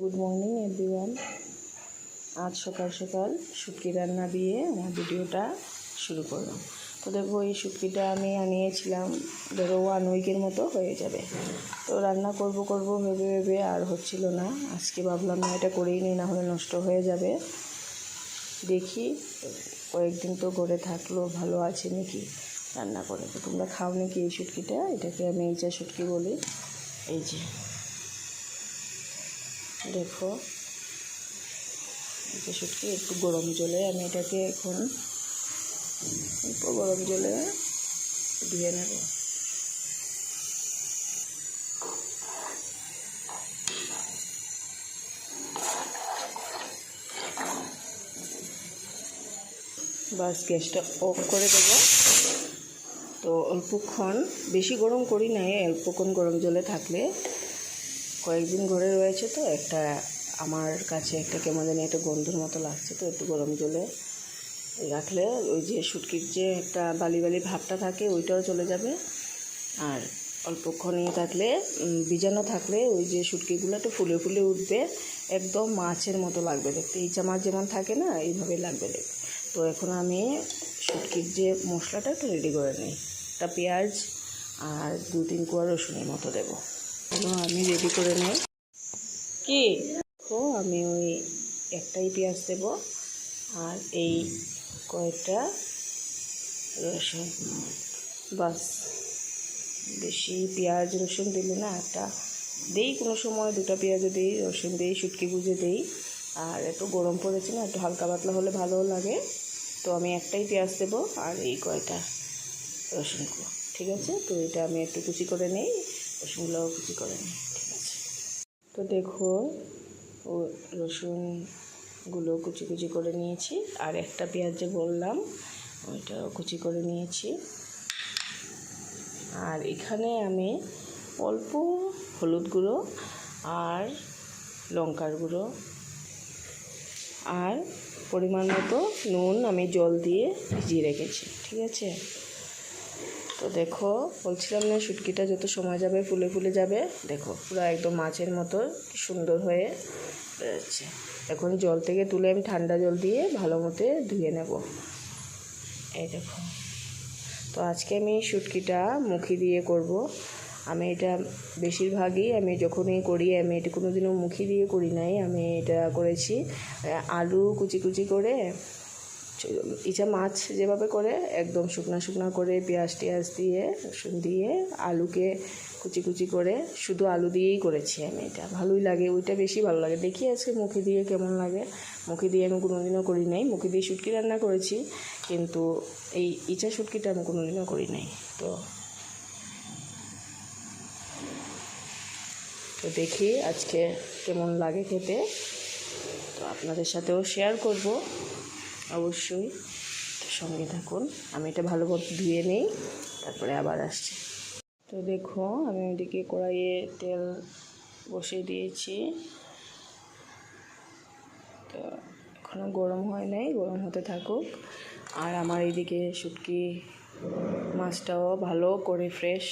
Good morning everyone আজ সকাল সকাল শুটকি রান্না দিয়ে আমার ভিডিওটা শুরু করলাম। তো দেখো, এই শুটকিটা আমি আনিয়েছিলাম, ধরো ওয়ান উইকের মতো হয়ে যাবে। তো রান্না করব করব ভেবে ভেবে আর হচ্ছিল না। আজকে ভাবলাম, না, এটা করেই নিই, না হলে নষ্ট হয়ে যাবে। দেখি, কয়েকদিন তো ঘরে থাকল, ভালো আছে নাকি রান্না করে। তো তোমরা খাও নাকি এই শুটকিটা? এটাকে আমি এই চা শুটকি বলি। এই যে। দেখো। এটা শুটকি, একটু গরম জলে আমি এটাকে এখন অল্প গরম জলে ধুয়ে নেব। বাস গ্যাসটা অফ করে দেবো। তো অল্পক্ষণ, বেশি গরম করি নাই, অল্পক্ষণ গরম জলে থাকলে কয়েকদিন ঘরে রয়েছে তো, একটা আমার কাছে একটা কেমন জানি একটা গন্ধর মতো লাগছে তো, একটু গরম জলে রাখলে ওই যে শুটকির যে একটা বালি বালি ভাবটা থাকে ওইটাও চলে যাবে। আর অল্পক্ষণই থাকলে ভিজানো থাকলে ওই যে শুটকিগুলো একটু ফুলে ফুলে উঠবে, একদম মাছের মতো লাগবে দেখতে। ইচা মাছ যেমন থাকে না, এইভাবে লাগবে দেখতে। তো এখন আমি শুটকির যে মশলাটা একটু রেডি করে নিই। একটা পেঁয়াজ আর দু তিন কোয়া রসুনের মতো দেবো। এগুলো আমি রেডি করে নিই। কি? দেখো আমি ওই একটাই পেঁয়াজ দেব আর এই কয়েকটা রসুন। বাস বেশি পেঁয়াজ রসুন দিলে না একটা দেই কোনো সময় দুটো পেঁয়াজও দিই রসুন দিই শুটকি বুঝে দিই। আর একটু গরম পড়েছে না একটু হালকা পাতলা হলে ভালোও লাগে। তো আমি একটাই পেঁয়াজ দেবো আর এই কয়টা রসুন ঠিক আছে? তো এটা আমি একটু কুচি করে নিই। রসুনগুলোও কুচি করে ঠিক আছে। তো দেখো, ও রসুনগুলো কুচি কুচি করে নিয়েছি, আর একটা পেঁয়াজ যে বললাম, ওইটাও কুচি করে নিয়েছি। আর এখানে আমি অল্প হলুদ গুঁড়ো আর লঙ্কার গুঁড়ো। আর পরিমাণ মতো নুন আমি জল দিয়ে ভিজিয়ে রেখেছি, ঠিক আছে? তো দেখো, বলছিলাম না শুটকিটা যত সময় যাবে ফুলে ফুলে যাবে? দেখো, পুরো একদম মাছের মতো সুন্দর হয়ে বেরোচ্ছে। এখন জল থেকে তুলে আমি ঠান্ডা জল দিয়ে ভালো মতো ধুয়ে নেব। এই দেখো। তো আজকে আমি শুটকিটা মুখি দিয়ে করব। আমি এটা বেশিরভাগই আমি যখনই করি, আমি এটা কোনো দিনও মুখি দিয়ে করি নাই, আমি এটা করেছি, আলু কুচি কুচি করে ইচা মাছ যেভাবে করে, একদম শুকনা শুকনা করে পেঁয়াজ টিয়াজ দিয়ে, রসুন দিয়ে আলুকে কুচি কুচি করে, শুধু আলু দিয়েই করেছি আমি এটা। ভালোই লাগে, ওইটা বেশি ভালো লাগে। দেখি আজকে মুখে দিয়ে কেমন লাগে। মুখি দিয়ে আমি কোনোদিনও করি নাই। মুখি দিয়ে শুটকি রান্না করেছি, কিন্তু এই ইচা শুটকিটা আমি কোনোদিনও করি নাই। তো তো দেখি আজকে কেমন লাগে খেতে। তো আপনাদের সাথেও শেয়ার করব। অবশ্যই সঙ্গে থাকুন। আমি এটা ভালো করে ধুয়ে নিই, তারপরে আবার আসছি। তো দেখো, আমি ওইদিকে কড়াইয়ে তেল বসিয়ে দিয়েছি। তো এখনও গরম হয় নাই, গরম হতে থাকুক। আর আমার এইদিকে শুটকি মাছটাও ভালো করে ফ্রেশ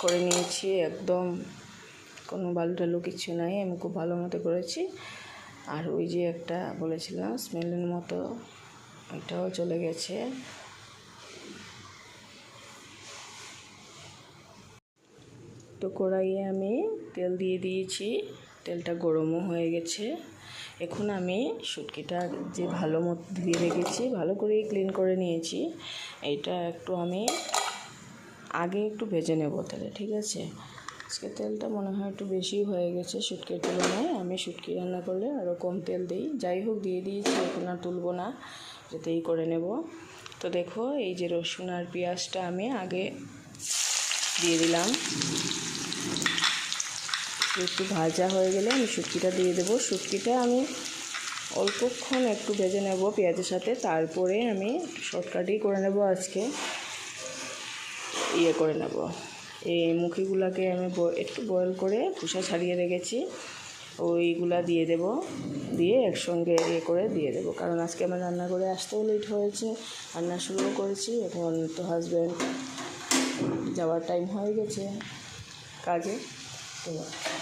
করে নিয়েছি। একদম কোনো বালু টালু কিছু নাই, আমি খুব ভালো মতো করেছি। আর ওই যে একটা বলেছিলাম, স্মেলের মতো এটাও চলে গেছে। তো কড়াইয়ে আমি তেল দিয়ে দিয়েছি, তেলটা গরমও হয়ে গেছে। এখন আমি শুটকিটা যে ভালো মতো ধুয়ে রেখেছি, ভালো করেই ক্লিন করে নিয়েছি। এটা একটু আমি আগে একটু ভেজে নেব তাহলে, ঠিক আছে? আজকে তেলটা মনে হয় একটু বেশি হয়ে গেছে শুটকির তুলনায় আমি শুটকি রান্না করলে আরও কম তেল দিই। যাই হোক, দিয়ে দিয়েছি, এখন আর তুলবো না যাতেই করে নেব। তো দেখো, এই যে রসুন আর পেঁয়াজটা আমি আগে দিয়ে দিলাম। একটু ভাজা হয়ে গেলে আমি শুটকিটা দিয়ে দেবো। শুটকিটা আমি অল্পক্ষণ একটু ভেজে নেব পেঁয়াজের সাথে, তারপরে আমি শর্টকাটেই করে নেব আজকে। ইয়ে করে নেব। এই মুখিগুলোকে আমি একটু বয়েল করে খোসা ছাড়িয়ে রেখেছি। ওইগুলা দিয়ে দেব। দিয়ে একসঙ্গে ইয়ে করে দিয়ে দেবো। কারণ আজকে আমার রান্না করে আসতেও লেট হয়েছে। রান্না শুরুও করেছি। এখন তো হাজব্যান্ড যাওয়ার টাইম হয়ে গেছে কাজে। তো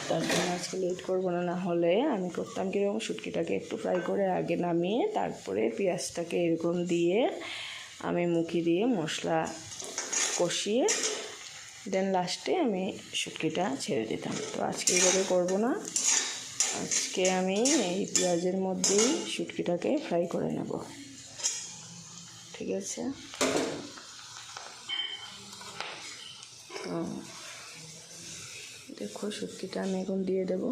তার জন্য আজকে লেট করব না। না হলে আমি করতাম কীরকম? শুটকিটাকে একটু ফ্রাই করে আগে নামিয়ে তারপরে পেঁয়াজটাকে এরকম দিয়ে আমি মুখি দিয়ে মশলা কষিয়ে দেন লাস্টে আমি শুটকিটা ছেড়ে দিতাম। তো আজকে এইভাবে করব না। আজকে আমি এই পেঁয়াজের মধ্যেই শুটকিটাকে ফ্রাই করে নেব। ঠিক আছে? দেখো শুটকিটা আমি এখন দিয়ে দেব।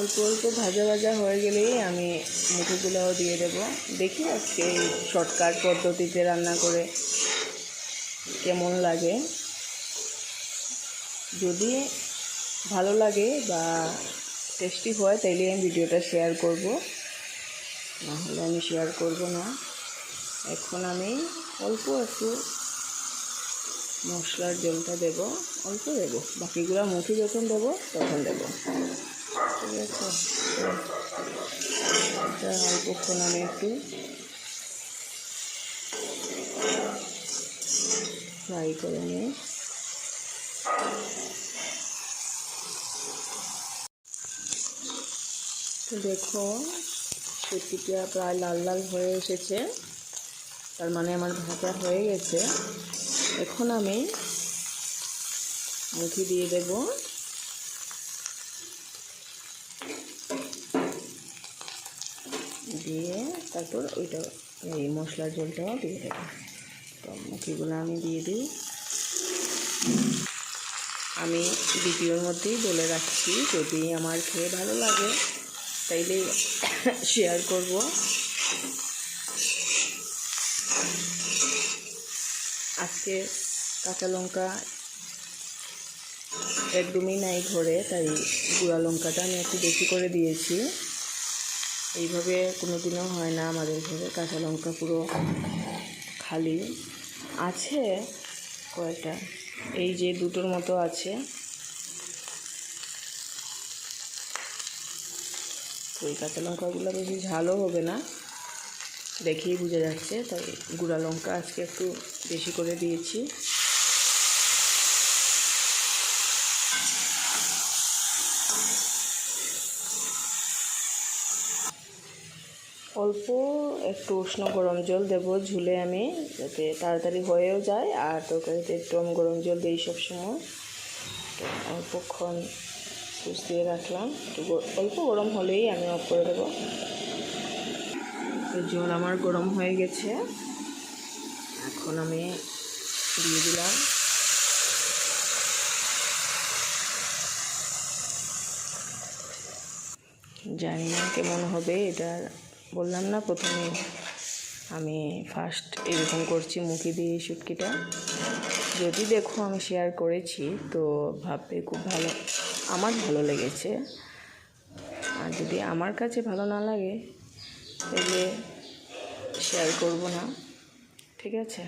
অল্প অল্প ভাজা ভাজা হয়ে গেলেই আমি মুখগুলোও দিয়ে দেব। দেখি আজকে এই শর্টকাট পদ্ধতিতে রান্না করে কেমন লাগে। যদি ভালো লাগে বা টেস্টি হয়, তাইলে আমি ভিডিওটা শেয়ার করব। নাহলে আমি শেয়ার করব না। এখন আমি অল্প একটু মশলার জলটা দেব। অল্প দেব। বাকিগুলো মুখে যখন দেব, তখন দেব। ঠিক আছে এটা অল্পক্ষণ আমি একটু ফ্রাই করে নিই দেখো সুতিটা প্রায় লাল লাল হয়ে এসেছে। তার মানে আমার ভাজা হয়ে গেছে। এখন আমি মুখি দিয়ে দেব। দিয়ে তারপর ওইটা এই মশলার জলটাও দিয়ে দেবো। তো মুখিগুলো আমি দিয়ে দিই। আমি ভিডিওর মধ্যেই বলে রাখছি, যদি আমার খেয়ে ভালো লাগে, তাইলে শেয়ার করব। আজকে কাঁচা লঙ্কা একদমই নাই ঘরে, তাই গুঁড়া লঙ্কাটা আমি একটু বেশি করে দিয়েছি। এইভাবে কোনো দিনও হয় না, আমাদের ঘরে কাঁচা লঙ্কা পুরো খালি। আছে কয়েকটা, এই যে দুটোর মতো আছে। এই কাঁচা লঙ্কাগুলো বেশি ঝালও হবে না, দেখেই বোঝা যাচ্ছে। তাই গুঁড়া লঙ্কা আজকে একটু বেশি করে দিয়েছি। অল্প একটু উষ্ণ গরম জল দেব ঝুলে আমি, যাতে তাড়াতাড়ি হয়েও যায়। আর তরকারিতে একটু আমি গরম জল দিই সবসময়। তো অল্পক্ষণ সুচ দিয়ে রাখলাম। একটু অল্প গরম হলেই আমি অফ করে দেবো। তো জল আমার গরম হয়ে গেছে। এখন আমি দিয়ে দিলাম। জানি না কেমন হবে এটা বললাম না, প্রথমে আমি ফার্স্ট এরকম করছি মুখে দিয়ে শুটকিটা। যদি দেখো আমি শেয়ার করেছি, তো ভাববে খুব ভালো, আমার ভালো লেগেছে। আর যদি আমার কাছে ভালো না লাগে, তাহলে শেয়ার করব না, ঠিক আছে?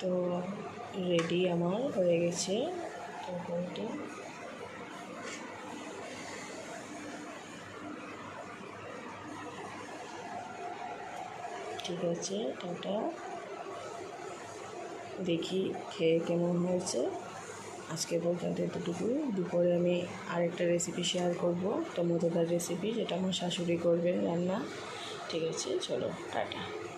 তো রেডি আমার হয়ে গেছে। তরকারিটা ঠিক আছে, টাটা। দেখি খেয়ে কেমন হয়েছে। আজকে পর্যন্ত এতটুকু। দুপুরে আমি আরেকটা রেসিপি শেয়ার করব। মজাদার রেসিপি যেটা আমার শাশুড়ি করবেন রান্না। ঠিক আছে, চলো, টাটা।